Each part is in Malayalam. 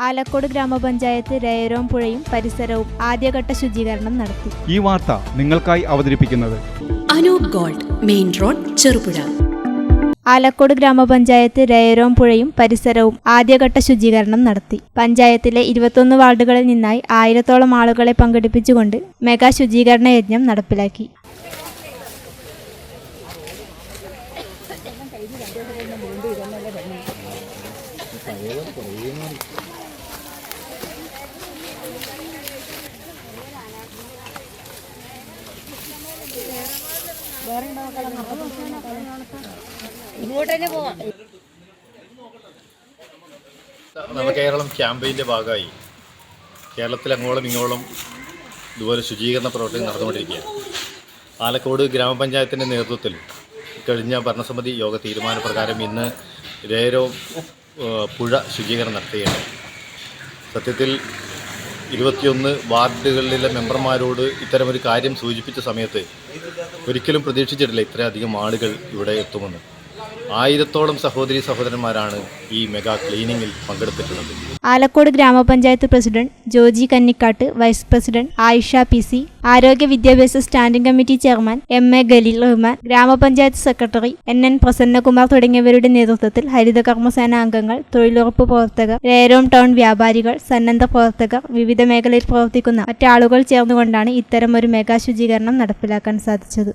ആലക്കോട് ഗ്രാമപഞ്ചായത്ത് രയരോം പുഴയും പരിസരവും ആദ്യഘട്ട ശുചീകരണം നടത്തി. ഈ വാർത്ത നിങ്ങൾക്കായി അവതരിപ്പിക്കുന്നത്. Anoop gold main road Cherupuzha. Alakode ഗ്രാമപഞ്ചായത്ത് രയരോം പുഴയും പരിസരവും ആദ്യഘട്ട ശുചീകരണം നടത്തി. പഞ്ചായത്തിലെ ഇരുപത്തൊന്ന് വാർഡുകളിൽ നിന്നായി ആയിരത്തോളം ആളുകളെ പങ്കെടുപ്പിച്ചുകൊണ്ട് മെഗാ ശുചീകരണ യജ്ഞം നടപ്പിലാക്കി. നവകേരളം ക്യാമ്പയിന്റെ ഭാഗമായി. കേരളത്തിൽ അങ്ങോളം ഇങ്ങോളം ഇതുപോലെ ശുചീകരണ പ്രവർത്തനം നടന്നുകൊണ്ടിരിക്കുകയാണ്. പാലക്കോട് ഗ്രാമപഞ്ചായത്തിന്റെ നേതൃത്വത്തിൽ കഴിഞ്ഞ ഭരണസമിതി യോഗ തീരുമാനപ്രകാരം ഇന്ന് രേരോ പുഴ ശുചീകരണം നടത്തുകയാണ്. സത്യത്തിൽ ഇരുപത്തിയൊന്ന് വാർഡുകളിലെ മെമ്പർമാരോട് ഇത്തരമൊരു കാര്യം സൂചിപ്പിച്ച സമയത്ത് ഒരിക്കലും പ്രതീക്ഷിച്ചിട്ടില്ല ഇത്രയധികം ആളുകൾ ഇവിടെ എത്തുമെന്ന്. ആയിരത്തോളം സഹോദരി സഹോദരന്മാരാണ് ഈ മെഗാ ക്ലീനിങ്ങിൽ പങ്കെടുത്തിട്ടുള്ളത്. ആലക്കോട് ഗ്രാമപഞ്ചായത്ത് president Joji Kannikattu vice president Ayisha P C ആരോഗ്യ വിദ്യാഭ്യാസ standing committee chairman M A Khaleel Rahman ഗ്രാമപഞ്ചായത്ത് സെക്രട്ടറി എൻ എൻ പ്രസന്നകുമാർ തുടങ്ങിയവരുടെ നേതൃത്വത്തിൽ ഹരിതകർമ്മസേന അംഗങ്ങൾ തൊഴിലുറപ്പ് പ്രവർത്തകർ രേരോം ടൗൺ വ്യാപാരികൾ സന്നദ്ധ പ്രവർത്തകർ വിവിധ മേഖലയിൽ പ്രവർത്തിക്കുന്ന മറ്റാളുകൾ ചേർന്നുകൊണ്ടാണ് ഇത്തരം ഒരു മെഗാ ശുചീകരണം നടപ്പിലാക്കാൻ സാധിച്ചത്.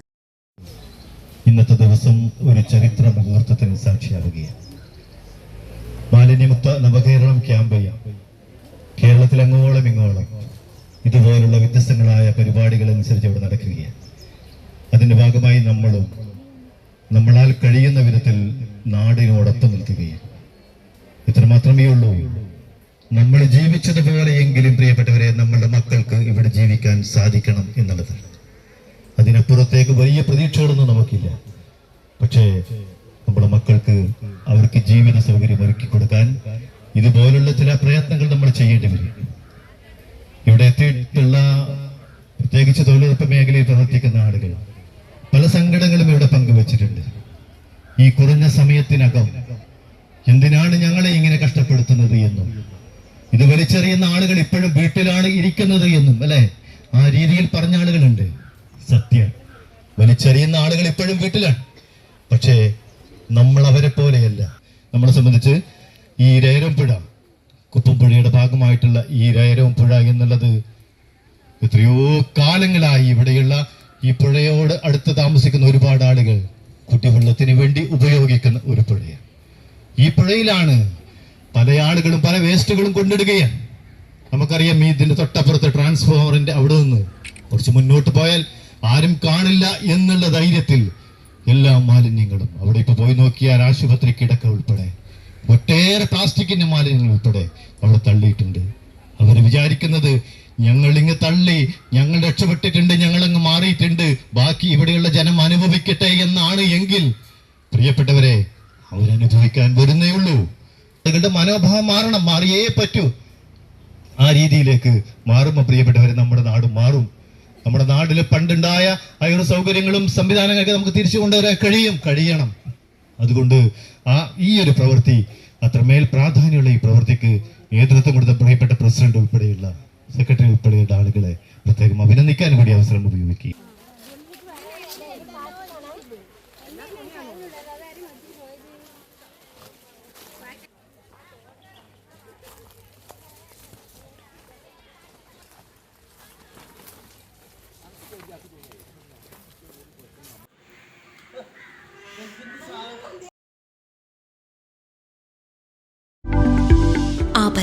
ഇന്നത്തെ ദിവസം ഒരു ചരിത്ര മുഹൂർത്തത്തിന് സാക്ഷിയാവുകയാണ്. മാലിന്യമുക്ത നവകേരളം ക്യാമ്പയ്യ കേരളത്തിൽ അങ്ങോളം ഇങ്ങോളം ഇതുപോലുള്ള വ്യത്യസ്തങ്ങളായ പരിപാടികൾ അനുസരിച്ച് ഇവിടെ നടക്കുകയാണ്. അതിന്റെ ഭാഗമായി നമ്മളും നമ്മളാൽ കഴിയുന്ന വിധത്തിൽ നാടിനോടൊപ്പം നിൽക്കുകയാണ്. ഇത്ര മാത്രമേ ഉള്ളൂ. നമ്മൾ ജീവിച്ചതുപോലെയെങ്കിലും പ്രിയപ്പെട്ടവരെ നമ്മളുടെ മക്കൾക്ക് ഇവിടെ ജീവിക്കാൻ സാധിക്കണം എന്നുള്ളതാണ് അതിനപ്പുറത്തേക്ക് വലിയ പ്രതീക്ഷകളൊന്നും നമുക്കില്ല. പക്ഷേ നമ്മുടെ മക്കൾക്ക് അവർക്ക് ജീവിത സൗകര്യം ഒരുക്കി കൊടുക്കാൻ ഇതുപോലുള്ള ചില പ്രയത്നങ്ങൾ നമ്മൾ ചെയ്യേണ്ടി വരും. ഇവിടെ എത്തിയിട്ടുള്ള പ്രത്യേകിച്ച് തൊഴിലുറപ്പ് മേഖലയിൽ പ്രവർത്തിക്കുന്ന ആളുകൾ പല സങ്കടങ്ങളും ഇവിടെ പങ്കുവച്ചിട്ടുണ്ട്. ഈ കുറഞ്ഞ സമയത്തിനകം എന്തിനാണ് ഞങ്ങളെ ഇങ്ങനെ കഷ്ടപ്പെടുത്തുന്നത് എന്നും ഇത് വലിച്ചെറിയുന്ന ആളുകൾ ഇപ്പോഴും വീട്ടിലാണ് ഇരിക്കുന്നത് എന്നും അല്ലെ? ആ രീതിയിൽ പറഞ്ഞ ആളുകളുണ്ട്. സത്യം. വലിച്ചെറിയുന്ന ആളുകൾ ഇപ്പോഴും വീട്ടിലാണ്. പക്ഷേ നമ്മൾ അവരെ പോലെയല്ല. നമ്മളെ സംബന്ധിച്ച് ഈ രേരം പുഴ കുപ്പംപുഴയുടെ ഭാഗമായിട്ടുള്ള ഈ രേരവും പുഴ എന്നുള്ളത് എത്രയോ കാലങ്ങളായി ഇവിടെയുള്ള ഈ പുഴയോട് അടുത്ത് താമസിക്കുന്ന ഒരുപാട് ആളുകൾ കുട്ടിവെള്ളത്തിന് വേണ്ടി ഉപയോഗിക്കുന്ന ഒരു പുഴയാണ്. ഈ പുഴയിലാണ് പല ആളുകളും പല വേസ്റ്റുകളും കൊണ്ടിടുകയാണ്. നമുക്കറിയാം ഈ ഇതിന്റെ തൊട്ടപ്പുറത്ത് ട്രാൻസ്ഫോമറിന്റെ അവിടെ നിന്ന് കുറച്ച് മുന്നോട്ട് പോയാൽ ആരും കാണില്ല എന്നുള്ള ധൈര്യത്തിൽ എല്ലാ മാലിന്യങ്ങളും അവിടെ ഇപ്പൊ പോയി നോക്കിയാൽ ആശുപത്രി കിടക്ക ഉൾപ്പെടെ ഒട്ടേറെ പ്ലാസ്റ്റിക്കിന്റെ മാലിന്യങ്ങൾ ഉൾപ്പെടെ അവിടെ തള്ളിയിട്ടുണ്ട്. അവർ വിചാരിക്കുന്നത് ഞങ്ങൾ ഇങ്ങ് തള്ളി ഞങ്ങൾ രക്ഷപ്പെട്ടിട്ടുണ്ട് ഞങ്ങൾ അങ്ങ് മാറിയിട്ടുണ്ട് ബാക്കി ഇവിടെയുള്ള ജനം അനുഭവിക്കട്ടെ എന്നാണ് എങ്കിൽ പ്രിയപ്പെട്ടവരെ അവരനുഭവിക്കാൻ വരുന്നേ ഉള്ളൂ. നിങ്ങളുടെ മനോഭാവം മാറണം മാറിയേ പറ്റൂ. ആ രീതിയിലേക്ക് മാറുമ്പോൾ പ്രിയപ്പെട്ടവരെ നമ്മുടെ നാട് മാറും. നമ്മുടെ നാട്ടിൽ പണ്ടുണ്ടായ അയർ സൗകര്യങ്ങളും സംവിധാനങ്ങളൊക്കെ നമുക്ക് തിരിച്ചു കൊണ്ടുവരാൻ കഴിയും. കഴിയണം. അതുകൊണ്ട് ആ ഈ ഒരു പ്രവൃത്തി അത്രമേൽ പ്രാധാന്യമുള്ള ഈ പ്രവൃത്തിക്ക് നേതൃത്വം കൊടുത്ത പ്രിയപ്പെട്ട പ്രസിഡന്റ് ഉൾപ്പെടെയുള്ള സെക്രട്ടറി ഉൾപ്പെടെയുള്ള ആളുകളെ പ്രത്യേകം അഭിനന്ദിക്കാൻ കൂടി അവസരം ഉപയോഗിക്കുക